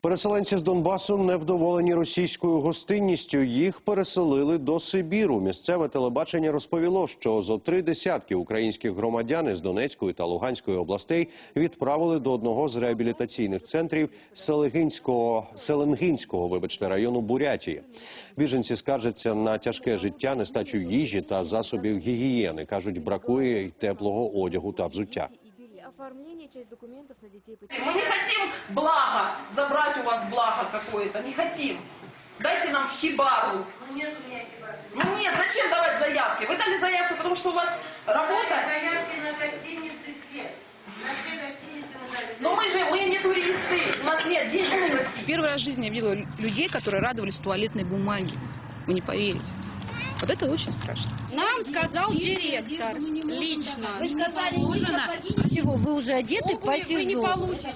Переселенці з Донбасу невдоволені російською гостинністю. Їх переселили до Сибіру. Місцеве телебачення розповіло, що зо три десятки українських громадян із Донецької та Луганської областей відправили до одного з реабілітаційних центрів Селегинського Селенгинського, вибачте, району Бурятії. Біженці скаржаться на тяжке життя, нестачу їжі та засобів гігієни. кажуть, бракує й теплого одягу та взуття. Мы не хотим благо, какое-то, не хотим. Дайте нам хибару. Ну нет, зачем давать заявки? Вы дали заявку, потому что у вас работа. Заявки на гостиницы все. На все гостиницы мы дали. Но мы же, мы не туристы, у нас нет денег. Первый раз в жизни я видела лю- людей, которые радовались туалетной бумаге. Вы не поверите. Вот это очень страшно. Нам сказал директор лично. Вы сказали, не ничего, вы уже одеты по Обуви вы не сезону. получите.